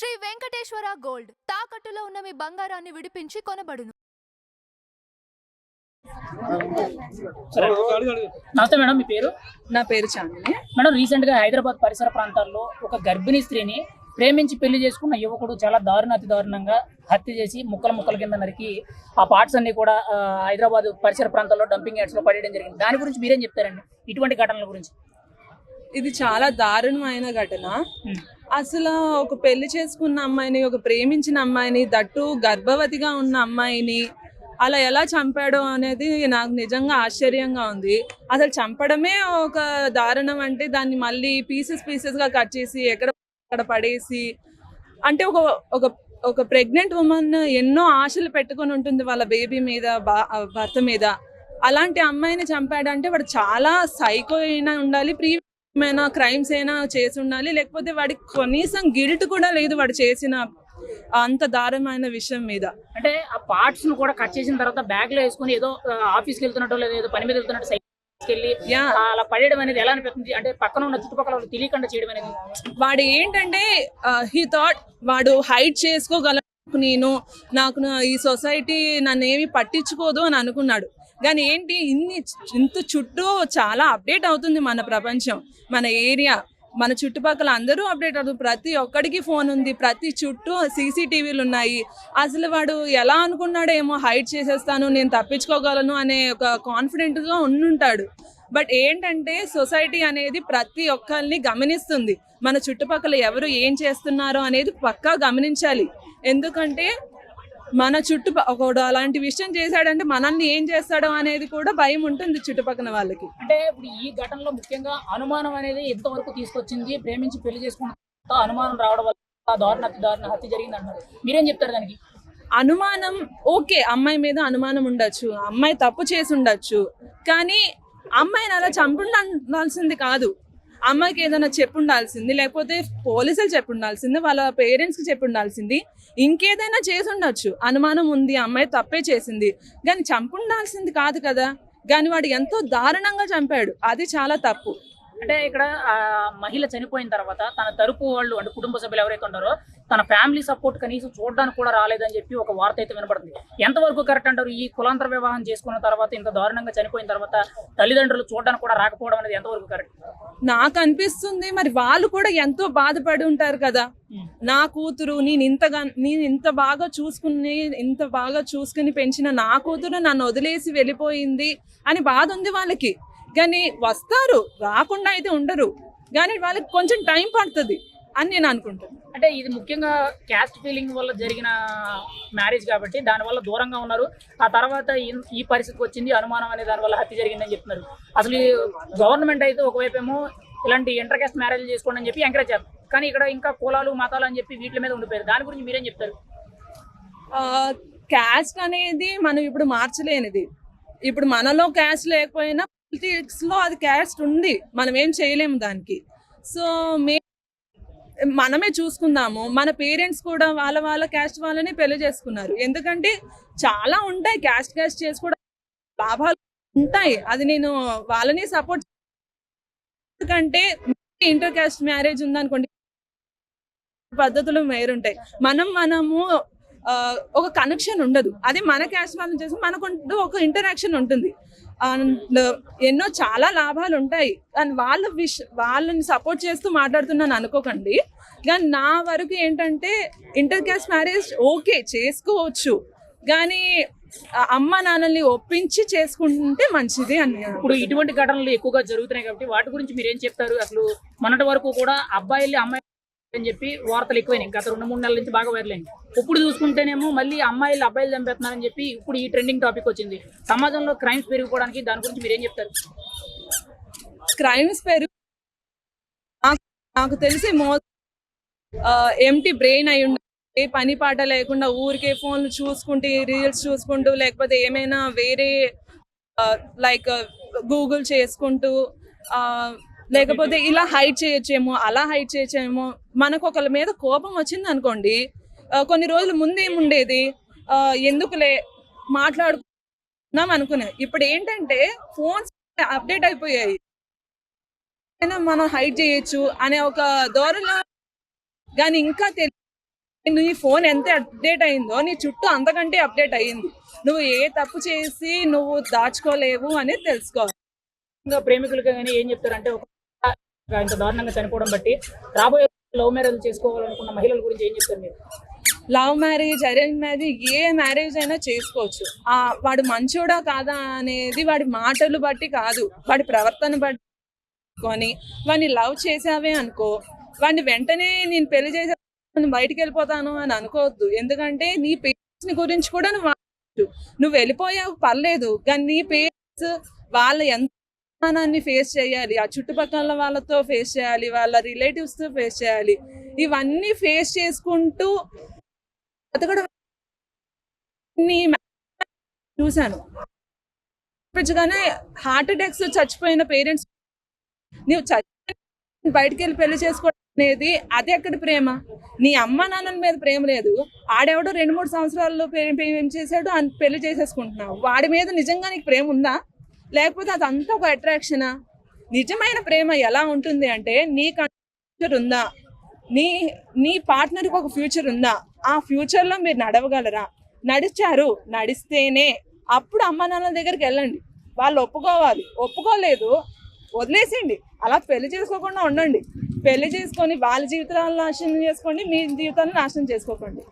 Shri Venkateswara gold. తాకట్టులో ఉన్న మీ బంగారాన్ని విడిపించి కొనబడును. నమస్తే మేడం మీ పేరు? నా పేరు చాందిని. మేడం రీసెంట్గా హైదరాబాద్ పరిసర ప్రాంతాల్లో ఒక గర్భిణీ స్త్రీని ప్రేమించి పెళ్ళి చేసుకున్న యువకుడు చాలా దారుణ అతి దారుణంగా హత్య చేసి ముక్కల ముక్కల కింద నరికి ఆ పార్ట్స్ అన్ని కూడా హైదరాబాద్ పరిసర ప్రాంతాల్లో డంపింగ్ యార్డ్స్లో పడేయడం జరిగింది. దాని గురించి మీరేం చెప్తారండి? ఇటువంటి ఘటనల గురించి. ఇది చాలా దారుణమైన ఘటన. అసలు ఒక పెళ్ళి చేసుకున్న అమ్మాయిని ఒక ప్రేమించిన అమ్మాయిని దట్టు గర్భవతిగా ఉన్న అమ్మాయిని అలా ఎలా చంపాడో అనేది నాకు నిజంగా ఆశ్చర్యంగా ఉంది. అసలు చంపడమే ఒక దారుణం అంటే దాన్ని మళ్ళీ పీసెస్ పీసెస్గా కట్ చేసి ఎక్కడ అక్కడ పడేసి అంటే ఒక ఒక ఒక ప్రెగ్నెంట్ ఉమెన్ ఎన్నో ఆశలు పెట్టుకొని ఉంటుంది వాళ్ళ బేబీ మీద బా- భర్త మీద. అలాంటి అమ్మాయిని చంపాడంటే వాడు చాలా సైకో అయినా ఉండాలి ప్రీ ఏమైనా క్రైమ్స్ అయినా చేసి ఉండాలి లేకపోతే వాడికి కనీసం గిల్ట్ కూడా లేదు వాడు చేసిన అంత దారుణమైన విషయం మీద. అంటే ఆ పార్ట్స్ను కూడా కట్ చేసిన తర్వాత బ్యాగ్లో వేసుకుని ఏదో ఆఫీస్కి వెళ్తున్నట్టు లేదా ఏదో పని మీద వెళ్తున్నట్టు ఆ, అలా పడేయడం అనేది ఎలా అనిపిస్తుంది? అంటే పక్కన ఉన్న చుట్టుపక్కల తెలియకుండా చేయడం అనేది వాడు ఏంటంటే హీ థాట్ వాడు హైడ్ చేసుకోగలను నేను నాకు ఈ సొసైటీ నన్ను ఏమి పట్టించుకోదు అని అనుకున్నాడు. కానీ ఏంటి ఇన్ని ఇంత చుట్టూ చాలా అప్డేట్ అవుతుంది మన ప్రపంచం మన ఏరియా. మన చుట్టుపక్కల అందరూ అప్డేట్ అవుతుంది. ప్రతి ఒక్కడికి ఫోన్ ఉంది ప్రతి చుట్టూ సీసీటీవీలు ఉన్నాయి. అసలు వాడు ఎలా అనుకున్నాడేమో హైడ్ చేసేస్తాను నేను తప్పించుకోగలను అనే ఒక కాన్ఫిడెంట్గా ఉండుంటాడు. బట్ ఏంటంటే సొసైటీ అనేది ప్రతి ఒక్కరిని గమనిస్తుంది. మన చుట్టుపక్కల ఎవరు ఏం చేస్తున్నారో అనేది పక్కా గమనించాలి. ఎందుకంటే మన చుట్టూ ఒకడు అలాంటి విషయం చేశాడంటే మనల్ని ఏం చేస్తాడో అనేది కూడా భయం ఉంటుంది చుట్టుపక్కల వాళ్ళకి. అంటే ఇప్పుడు ఈ ఘటనలో ముఖ్యంగా అనుమానం అనేది ఎంతవరకు తీసుకొచ్చింది? ప్రేమించి పెళ్ళి చేసుకున్న అనుమానం రావడం వల్ల దారుణ దారుణ హత్య జరిగింది అంటారు మీరేం చెప్తారు దానికి? అనుమానం ఓకే అమ్మాయి మీద అనుమానం ఉండొచ్చు అమ్మాయి తప్పు చేసి ఉండొచ్చు. కానీ అమ్మాయిని అలా చంపుండాల్సింది కాదు. అమ్మాయికి ఏదైనా చెప్పుండాల్సింది లేకపోతే పోలీసులు చెప్పుండాల్సింది వాళ్ళ పేరెంట్స్కి చెప్పుండాల్సింది ఇంకేదైనా చేసి ఉండొచ్చు అనుమానం ఉంది అమ్మాయి తప్పే చేసింది. కానీ చంపుండాల్సింది కాదు కదా. కానీ వాడు ఎంతో దారుణంగా చంపాడు. అది చాలా తప్పు. అంటే ఇక్కడ ఆ మహిళ చనిపోయిన తర్వాత తన తరపు వాళ్ళు అంటే కుటుంబ సభ్యులు ఎవరైతే ఉంటారో తన ఫ్యామిలీ సపోర్ట్ కనీసం చూడడానికి కూడా రాలేదని చెప్పి ఒక వార్త అయితే వినపడుతుంది ఎంతవరకు కరెక్ట్ అంటారు? ఈ కులాంతర వివాహం చేసుకున్న తర్వాత ఇంత దారుణంగా చనిపోయిన తర్వాత తల్లిదండ్రులు చూడడానికి కూడా రాకపోవడం అనేది ఎంతవరకు కరెక్ట్? నాకు అనిపిస్తుంది మరి వాళ్ళు కూడా ఎంతో బాధపడి ఉంటారు కదా. నా కూతురు నేను ఇంతగా నేను ఇంత బాగా చూసుకుని ఇంత బాగా చూసుకుని పెంచిన నా కూతురు నన్ను వదిలేసి వెళ్ళిపోయింది అని బాధ ఉంది వాళ్ళకి. కానీ వస్తారు రాకుండా అయితే ఉండరు. కానీ వాళ్ళకి కొంచెం టైం పడుతుంది. అని నేను అనుకుంటాను అంటే ఇది ముఖ్యంగా క్యాస్ట్ ఫీలింగ్ వల్ల జరిగిన మ్యారేజ్ కాబట్టి దానివల్ల దూరంగా ఉన్నారు. ఆ తర్వాత ఈ- పరిస్థితికి వచ్చింది అనుమానం అనే దాని వల్ల హత్య జరిగిందని చెప్తున్నారు. అసలు గవర్నమెంట్ అయితే ఒకవైపు ఏమో ఇలాంటి ఇంటర్ క్యాస్ట్ మ్యారేజ్ చేసుకోండి అని చెప్పి ఎంకరేజ్ చేస్తారు. కానీ ఇక్కడ ఇంకా కులాలు మతాలు అని చెప్పి వీటి మీద ఉండిపోయారు. దాని గురించి మీరేం చెప్తారు? క్యాస్ట్ అనేది మనం ఇప్పుడు మార్చలేనిది. ఇప్పుడు మనలో క్యాస్ట్ లేకపోయినా politics లో అది క్యాస్ట్ ఉంది. మనం ఏం చేయలేము దానికి. సో మే మనమే చూసుకుందాము. మన పేరెంట్స్ కూడా వాళ్ళ వాళ్ళ క్యాస్ట్ వాళ్ళని పెళ్ళి చేసుకున్నారు. ఎందుకంటే చాలా ఉంటాయి క్యాస్ట్ క్యాస్ట్ చేసుకోవడం లాభాలు ఉంటాయి. అది నేను వాళ్ళని సపోర్ట్ ఎందుకంటే ఇంటర్ క్యాస్ట్ మ్యారేజ్ ఉందనుకోండి పద్ధతులు వేరుంటాయి. మనం మనము ఒక కనెక్షన్ ఉండదు. అది మన క్యాస్ట్ వాళ్ళని చేసి మనకుంటూ ఒక ఇంటరాక్షన్ ఉంటుంది. అండ్ ఎన్నో చాలా లాభాలు ఉంటాయి. అండ్ వాళ్ళ విష వాళ్ళని సపోర్ట్ చేస్తూ మాట్లాడుతున్నాను అనుకోకండి. కానీ నా వరకు ఏంటంటే ఇంటర్ క్యాస్ట్ మ్యారేజ్ ఓకే చేసుకోవచ్చు. కానీ అమ్మ నాన్నల్ని ఒప్పించి చేసుకుంటే మంచిది అని ఇప్పుడు ఇటువంటి ఘటనలు ఎక్కువగా జరుగుతున్నాయి కాబట్టి వాటి గురించి మీరు ఏం చెప్తారు? అసలు మొన్నటి వరకు కూడా అబ్బాయిలు అమ్మాయి అని చెప్పి వార్తలు ఎక్కువైనాయి. గత రెండు మూడు నెలల నుంచి బాగా వైరలైంది ఇప్పుడు చూసుకుంటేనేమో మళ్ళీ అమ్మాయిలు అబ్బాయిలు చంపేస్తున్నారని చెప్పి ఇప్పుడు ఈ ట్రెండింగ్ టాపిక్ వచ్చింది. సమాజంలో క్రైమ్స్ పెరిగిపోవడానికి దాని గురించి మీరు ఏం చెప్తారు? క్రైమ్స్ పెరుగు నాకు- నాకు తెలిసి మో ఎంటీ బ్రెయిన్ అయి ఉండాలి ఏ పని పాట లేకుండా ఊరికే ఫోన్లు చూసుకుంటూ రీల్స్ చూసుకుంటూ లేకపోతే ఏమైనా వేరే లైక్ గూగుల్ చేసుకుంటూ లేకపోతే ఇలా హైడ్ చేయొచ్చేమో అలా హైడ్ చేయొచ్చేమో మనకు ఒకళ్ళ మీద కోపం వచ్చింది అనుకోండి కొన్ని రోజుల ముందు ఏముండేది? ఎందుకులే మాట్లాడుకున్నాం అనుకునే ఇప్పుడు ఏంటంటే ఫోన్స్ అప్డేట్ అయిపోయాయి. మనం హైడ్ చేయొచ్చు అనే ఒక ధోరణిలో కానీ ఇంకా తెలియదు నీ ఫోన్ ఎంత అప్డేట్ అయిందో నీ చుట్టూ అంతకంటే అప్డేట్ అయ్యింది. నువ్వు ఏ తప్పు చేసి నువ్వు దాచుకోలేవు అనేది తెలుసుకోవాలి. ఇంకా కానీ ఏం చెప్తారంటే ఇంత దారుణంగా చనిపోవడం బట్టి రాబోయే లవ్ మ్యారేజ్ చేసుకోవాలనుకున్న మహిళల గురించి ఏం చెప్తారు మీరు? లవ్ మ్యారేజ్ అరేంజ్ మ్యారేజ్ ఏ మ్యారేజ్ అయినా చేసుకోవచ్చు. ఆ వాడు మంచోడా కాదా అనేది వాడి మాటలు బట్టి కాదు. వాడి ప్రవర్తన బట్టి కొని వాడిని లవ్ చేసావే అనుకో వాడిని వెంటనే నేను పెళ్ళి చేసా బయటికి వెళ్ళిపోతాను అని అనుకోవద్దు. ఎందుకంటే నీ పేరెంట్స్ గురించి కూడా నువ్వు నువ్వు వెళ్ళిపోయావు పర్లేదు కానీ నీ పేరెంట్స్ వాళ్ళ ఎంత అవమానాన్ని ఫేస్ చేయాలి. ఆ చుట్టుపక్కల వాళ్ళతో ఫేస్ చేయాలి వాళ్ళ రిలేటివ్స్తో ఫేస్ చేయాలి. ఇవన్నీ ఫేస్ చేసుకుంటూ బతకడం చూశాను. చూపించగానే హార్ట్ అటాక్స్ చచ్చిపోయిన పేరెంట్స్ నీవు చచ్చి బయటికి వెళ్ళి పెళ్ళి చేసుకోవడం అనేది అది ఎక్కడ ప్రేమ. నీ అమ్మ నాన్నల మీద ప్రేమ లేదు. ఆడెవడో రెండు మూడు సంవత్సరాల్లో పెళ్ళి చేశాడు అని పెళ్ళి చేసేసుకుంటున్నావు. వాడి మీద నిజంగా నీకు ప్రేమ ఉందా? లేకపోతే అదంతా ఒక అట్రాక్షనా నిజమైన ప్రేమ ఎలా ఉంటుంది అంటే నీకు ఫ్యూచర్ ఉందా? నీ నీ పార్ట్నర్కి ఒక ఫ్యూచర్ ఉందా? ఆ ఫ్యూచర్లో మీరు నడవగలరా? నడిచారు నడిస్తేనే. అప్పుడు అమ్మ నాన్నల దగ్గరికి వెళ్ళండి. వాళ్ళు ఒప్పుకోవాలి. ఒప్పుకోలేదు. వదిలేసేయండి. అలా పెళ్ళి చేసుకోకుండా ఉండండి. పెళ్ళి చేసుకొని వాళ్ళ జీవితాలను నాశనం చేసుకోండి మీ జీవితాలను నాశనం చేసుకోకండి.